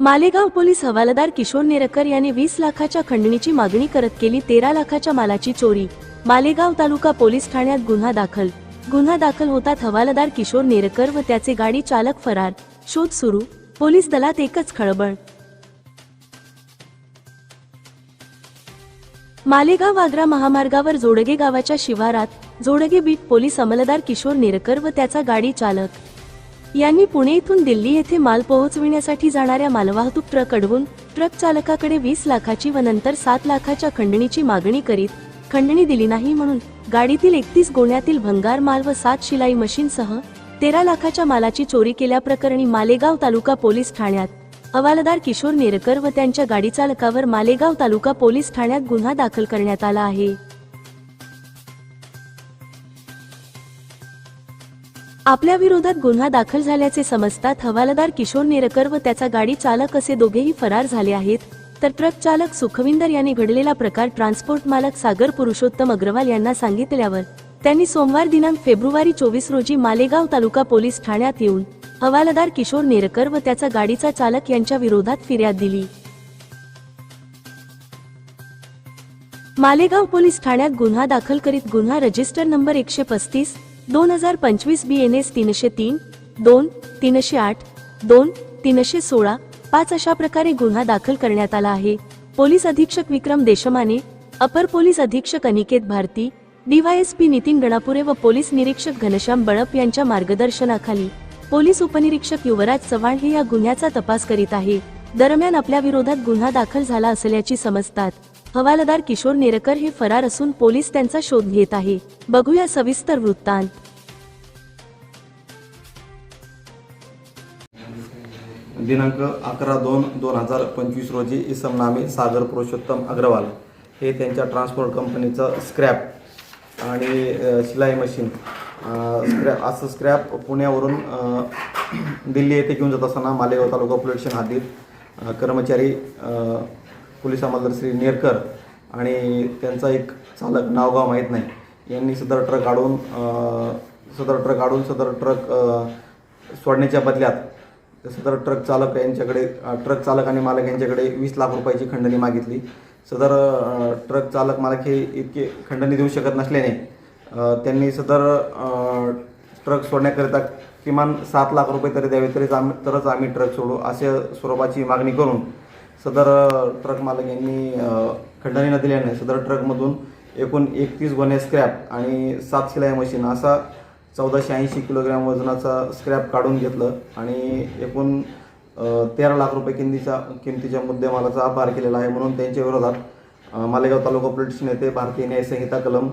Malegaon police हवालदार किशोर नेरकर यांनी वीस लाखाच्या खंडणीची मागणी करत केली तेरा लाखाच्या मालाची चोरी. मालेगाव तालुका पोलीस ठाण्यात गुन्हा दाखल. गुन्हा दाखल होतात हवालदार किशोर नेरकर व त्याचे गाडी चालक फरार. शोध सुरू. पोलीस दलात एकच खळबळ. मालेगाव आग्रा महामार्गावर जोडगे गावाच्या शिवारात जोडगे बीट पोलीस अंमलदार किशोर नेरकर व त्याचा गाडी चालक. यांनी पुणे इथून दिल्ली येथे माल पोहोचविण्यासाठी जाणाऱ्या मालवाहतूक ट्रक अडवून ट्रक चालकाकडे वीस लाखाची व नंतर सात लाखाच्या खंडणीची मागणी करीत खंडणी दिली नाही म्हणून गाडीतील एकतीस गोण्यातील भंगार माल व सात शिलाई मशीनसह तेरा लाखाच्या मालाची चोरी केल्याप्रकरणी मालेगाव तालुका पोलीस ठाण्यात हवालदार किशोर नेरकर व त्यांच्या गाडी चालकावर मालेगाव तालुका पोलीस ठाण्यात गुन्हा दाखल करण्यात आला आहे. आपल्या विरोधात गुन्हा दाखल झाल्याचे समजतात हवालदार किशोर नेरकर व त्याचा गाडी चालक असे दोघेही फरार झाले आहेत. तर ट्रक चालक सुखविंदर यांनी घडलेला प्रकार ट्रान्सपोर्ट मालक सागर पुरुषोत्तम अग्रवाल यांना सांगितल्यावर त्यांनी सोमवार दिनांक फेब्रुवारी चोवीस रोजी मालेगाव तालुका पोलीस ठाण्यात येऊन हवालदार किशोर नेरकर व त्याचा गाडीचा चालक यांच्या विरोधात फिर्याद दिली. मालेगाव पोलीस ठाण्यात गुन्हा दाखल करीत गुन्हा रजिस्टर नंबर एकशे पस्तीस दोन हजार पंचवीस बी एन एस तीनशे तीन दोन तीनशे आठ दोन तीनशे सोळा पाच अशा प्रकारे गुन्हा दाखल करण्यात आला आहे. पोलीस अधीक्षक विक्रम देशमाने अपर पोलीस अधीक्षक अनिकेत भारती डीवायएसपी नितीन गणापुरे व पोलीस निरीक्षक घनश्याम बळप यांच्या मार्गदर्शनाखाली पोलीस उपनिरीक्षक युवराज चव्हाण हे या गुन्ह्याचा तपास करीत आहे. दरम्यान आपल्या विरोधात गुन्हा दाखल झाला असल्याची समजतात. हवालदार किशोर नेरकर हे फरार असून पोलीस त्यांचा शोध घेत आहे. बघूया सविस्तर वृत्तांत. दिनांक अकरा दोन दोन हजार पंचवीस रोजी इसम नामे सागर पुरुषोत्तम अग्रवाल हे त्यांच्या ट्रान्सपोर्ट कंपनीचं स्क्रॅप आणि शिलाई मशीन स्क्रॅप असं स्क्रॅप पुण्यावरून दिल्ली येथे घेऊन जात असताना मालेगाव तालुका पोलीस स्टेशन हद्दीत कर्मचारी पोलीस अंमलदार श्री नेरकर आणि त्यांचा एक चालक नावगाव माहीत नाही. यांनी सदर ट्रक काढून सदर ट्रक काढून सदर ट्रक सोडण्याच्या बदल्यात सदर ट्रक चालक यांच्याकडे ट्रक चालक आणि मालक यांच्याकडे वीस लाख रुपयाची खंडणी मागितली. सदर ट्रक चालक मालक हे इतके खंडणी देऊ शकत नसल्याने त्यांनी सदर ट्रक सोडण्याकरिता किमान सात लाख रुपये तरी द्यावे तरीच आम्ही तरच आम्ही ट्रक सोडू अशा स्वरूपाची मागणी करून सदर ट्रक मालक यांनी खंडणी न दिल्याने सदर ट्रकमधून एकूण एकतीस गोणे स्क्रॅप आणि सात शिलाई मशीन असा चौदाशे ऐंशी किलोग्रॅम वजनाचा स्क्रॅप काढून घेतलं आणि एकूण तेरा लाख रुपये किमतीचा किमतीच्या मुद्देमालाचा आभार केलेला आहे म्हणून त्यांच्या विरोधात मालेगाव तालुका पोलीस नेते भारतीय न्याय संहिता कलम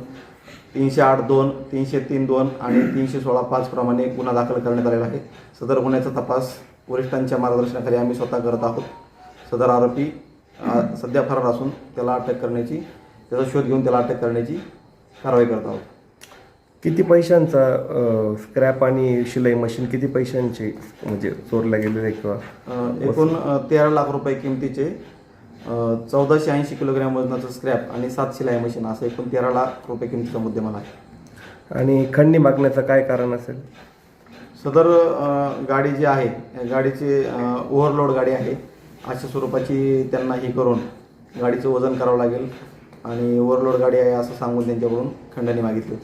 तीनशे आठ दोन तीनशे तीन दोन आणि तीनशे सोळा पाच प्रमाणे गुन्हा दाखल करण्यात आलेला आहे. सदर गुन्ह्याचा तपास वरिष्ठांच्या मार्गदर्शनाखाली आम्ही स्वतः करत आहोत. सदर आरोपी सध्या फरार असून त्याला अटक करण्याची त्याचा शोध घेऊन त्याला अटक करण्याची कारवाई करत आहोत. किती पैशांचा स्क्रॅप आणि शिलाई मशीन किती पैशांची म्हणजे चोरल्या गेलेले किंवा? अ, एकूण अ, तेरा लाख रुपये किमतीचे चौदाशे ऐंशी किलोग्रॅम वजनाचं स्क्रॅप आणि सात शिलाई मशीन असं एकूण तेरा लाख रुपये किमतीचा मुद्देमाल आहे. आणि खंडणी मागण्याचं काय कारण असेल? सदर अ, गाडी जी आहे या गाडीची ओव्हरलोड गाडी आहे. अशा स्वरूपाची त्यांना हे करून गाडीचं वजन करावं लागेल आणि ओव्हरलोड गाडी आहे असं सांगून त्यांच्याकडून खंडणी मागितली